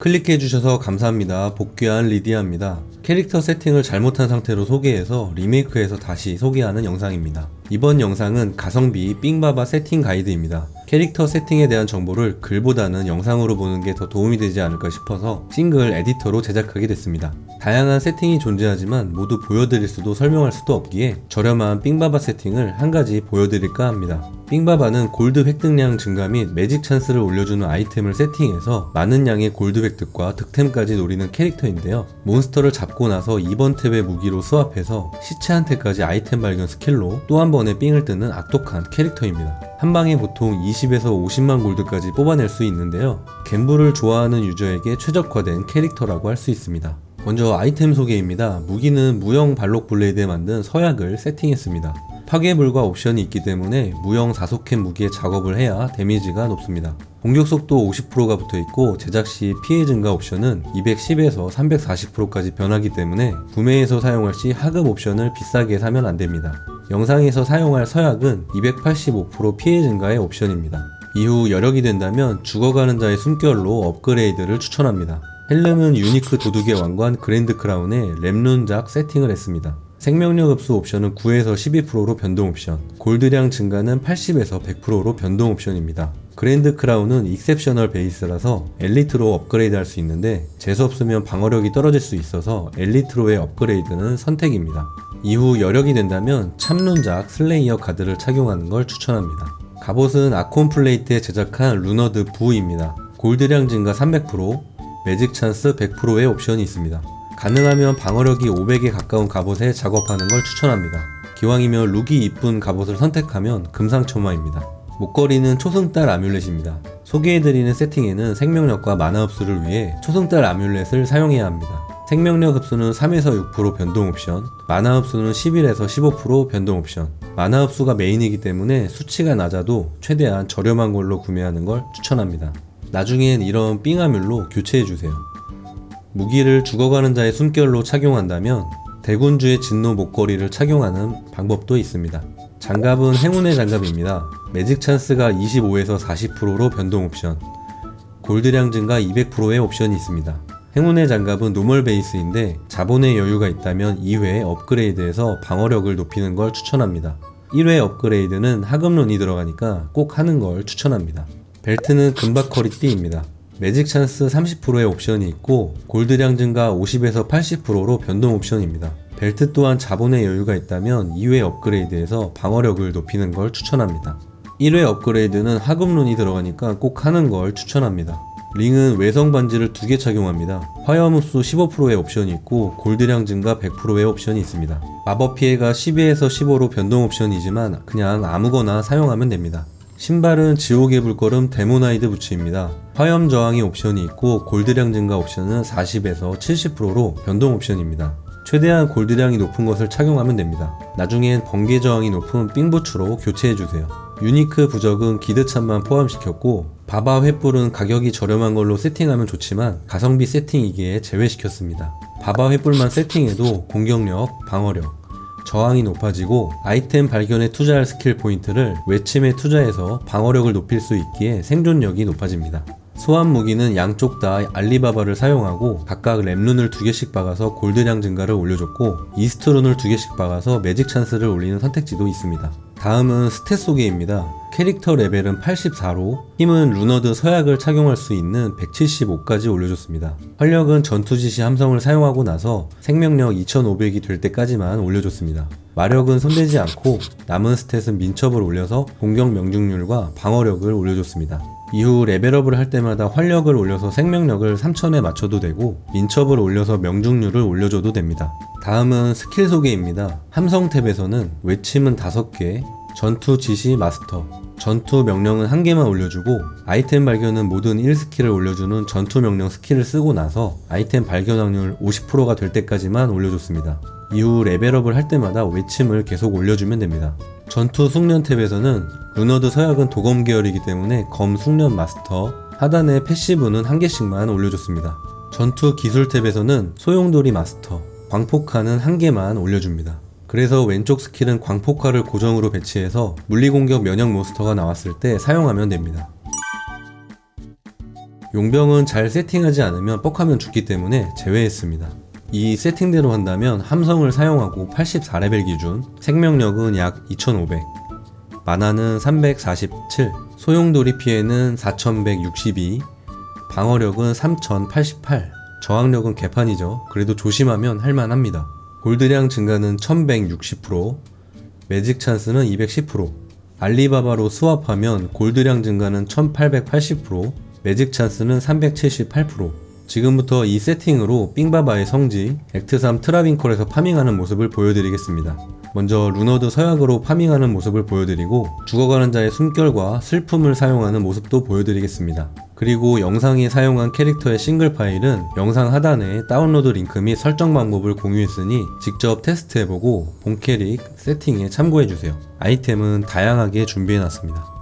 클릭해주셔서 감사합니다. 복귀한 리디아입니다. 캐릭터 세팅을 잘못한 상태로 소개해서 리메이크해서 다시 소개하는 영상입니다. 이번 영상은 가성비 삥바바 세팅 가이드입니다. 캐릭터 세팅에 대한 정보를 글보다는 영상으로 보는 게 더 도움이 되지 않을까 싶어서 싱글 에디터로 제작하게 됐습니다. 다양한 세팅이 존재하지만 모두 보여드릴 수도 설명할 수도 없기에 저렴한 삥바바 세팅을 한 가지 보여드릴까 합니다. 삥바바는 골드 획득량 증가 및 매직 찬스를 올려주는 아이템을 세팅해서 많은 양의 골드 획득과 득템까지 노리는 캐릭터인데요. 몬스터를 잡고 나서 2번 탭의 무기로 스왑해서 시체 한테까지 아이템 발견 스킬로 또 한 번의 삥을 뜨는 악독한 캐릭터입니다. 한 방에 보통 20 에서 50만 골드까지 뽑아낼 수 있는데요. 갬블을 좋아하는 유저에게 최적화된 캐릭터라고 할 수 있습니다. 먼저 아이템 소개입니다. 무기는 무형 발록 블레이드에 만든 서약을 세팅했습니다. 파괴물과 옵션이 있기 때문에 무형 사속캔 무기에 작업을 해야 데미지가 높습니다. 공격 속도 50%가 붙어 있고 제작 시 피해 증가 옵션은 210에서 340%까지 변하기 때문에 구매해서 사용할 시 하급 옵션을 비싸게 사면 안 됩니다. 영상에서 사용할 서약은 285% 피해 증가의 옵션입니다. 이후 여력이 된다면 죽어가는 자의 숨결로 업그레이드를 추천합니다. 헬름은 유니크 도둑의 왕관 그랜드 크라운에 랩룬작 세팅을 했습니다. 생명력 흡수 옵션은 9에서 12%로 변동 옵션, 골드량 증가는 80에서 100%로 변동 옵션입니다. 그랜드 크라운은 익셉셔널 베이스라서 엘리트로 업그레이드 할 수 있는데 재수 없으면 방어력이 떨어질 수 있어서 엘리트로의 업그레이드는 선택입니다. 이후 여력이 된다면 참룬작 슬레이어 카드를 착용하는 걸 추천합니다. 갑옷은 아콘 플레이트에 제작한 루너드 부입니다. 골드량 증가 300%, 매직 찬스 100%의 옵션이 있습니다. 가능하면 방어력이 500에 가까운 갑옷에 작업하는 걸 추천합니다. 기왕이면 룩이 이쁜 갑옷을 선택하면 금상첨화입니다. 목걸이는 초승달 아뮬렛입니다. 소개해드리는 세팅에는 생명력과 마나 흡수를 위해 초승달 아뮬렛을 사용해야 합니다. 생명력 흡수는 3에서 6% 변동 옵션, 마나 흡수는 11에서 15% 변동 옵션. 마나 흡수가 메인이기 때문에 수치가 낮아도 최대한 저렴한 걸로 구매하는 걸 추천합니다. 나중엔 이런 삥아뮬로 교체해주세요. 무기를 죽어가는 자의 숨결로 착용한다면 대군주의 진노 목걸이를 착용하는 방법도 있습니다. 장갑은 행운의 장갑입니다. 매직 찬스가 25에서 40%로 변동 옵션, 골드량 증가 200%의 옵션이 있습니다. 행운의 장갑은 노멀 베이스인데 자본의 여유가 있다면 2회 업그레이드해서 방어력을 높이는 걸 추천합니다. 1회 업그레이드는 하급론이 들어가니까 꼭 하는 걸 추천합니다. 벨트는 금박 허리띠입니다. 매직 찬스 30%의 옵션이 있고 골드량 증가 50에서 80%로 변동 옵션입니다. 벨트 또한 자본의 여유가 있다면 2회 업그레이드해서 방어력을 높이는 걸 추천합니다. 1회 업그레이드는 하급론이 들어가니까 꼭 하는 걸 추천합니다. 링은 외성 반지를 두 개 착용합니다. 화염 흡수 15%의 옵션이 있고 골드량 증가 100%의 옵션이 있습니다. 마법 피해가 12에서 15로 변동 옵션이지만 그냥 아무거나 사용하면 됩니다. 신발은 지옥의 불걸음 데모나이드 부츠입니다. 화염 저항의 옵션이 있고 골드량 증가 옵션은 40에서 70%로 변동 옵션입니다. 최대한 골드량이 높은 것을 착용하면 됩니다. 나중엔 번개 저항이 높은 삥부츠로 교체해주세요. 유니크 부적은 기드찬만 포함시켰고 바바 횃불은 가격이 저렴한 걸로 세팅하면 좋지만 가성비 세팅이기에 제외시켰습니다. 바바 횃불만 세팅해도 공격력, 방어력, 저항이 높아지고 아이템 발견에 투자할 스킬 포인트를 외침에 투자해서 방어력을 높일 수 있기에 생존력이 높아집니다. 소환 무기는 양쪽 다 알리바바를 사용하고 각각 랩룬을 두 개씩 박아서 골드량 증가를 올려줬고 이스트룬을 두 개씩 박아서 매직 찬스를 올리는 선택지도 있습니다. 다음은 스탯 소개입니다. 캐릭터 레벨은 84로 힘은 루너드 서약을 착용할 수 있는 175까지 올려줬습니다. 활력은 전투 지시 함성을 사용하고 나서 생명력 2500이 될 때까지만 올려줬습니다. 마력은 손대지 않고 남은 스탯은 민첩을 올려서 공격 명중률과 방어력을 올려줬습니다. 이후 레벨업을 할 때마다 활력을 올려서 생명력을 3000에 맞춰도 되고 민첩을 올려서 명중률을 올려줘도 됩니다. 다음은 스킬 소개입니다. 함성 탭에서는 외침은 5개, 전투 지시 마스터, 전투 명령은 한 개만 올려주고 아이템 발견은 모든 1스킬을 올려주는 전투 명령 스킬을 쓰고 나서 아이템 발견 확률 50%가 될 때까지만 올려줬습니다. 이후 레벨업을 할 때마다 외침을 계속 올려주면 됩니다. 전투 숙련 탭에서는 루너드 서약은 도검 계열이기 때문에 검 숙련 마스터, 하단에 패시브는 한 개씩만 올려줬습니다. 전투 기술 탭에서는 소용돌이 마스터, 광폭화는 한 개만 올려줍니다. 그래서 왼쪽 스킬은 광폭화를 고정으로 배치해서 물리공격 면역 몬스터가 나왔을 때 사용하면 됩니다. 용병은 잘 세팅하지 않으면 뻑하면 죽기 때문에 제외했습니다. 이 세팅대로 한다면 함성을 사용하고 84레벨 기준, 생명력은 약 2500, 만화는 347, 소용돌이 피해는 4162, 방어력은 3088, 저항력은 개판이죠. 그래도 조심하면 할만합니다. 골드량 증가는 1160%, 매직 찬스는 210%, 알리바바로 스왑하면 골드량 증가는 1880%, 매직 찬스는 378%. 지금부터 이 세팅으로 삥바바의 성지, 액트3 트라빈콜에서 파밍하는 모습을 보여드리겠습니다. 먼저 루너드 서약으로 파밍하는 모습을 보여드리고 죽어가는 자의 숨결과 슬픔을 사용하는 모습도 보여드리겠습니다. 그리고 영상에 사용한 캐릭터의 싱글 파일은 영상 하단에 다운로드 링크 및 설정 방법을 공유했으니 직접 테스트해보고 본 캐릭 세팅에 참고해주세요. 아이템은 다양하게 준비해놨습니다.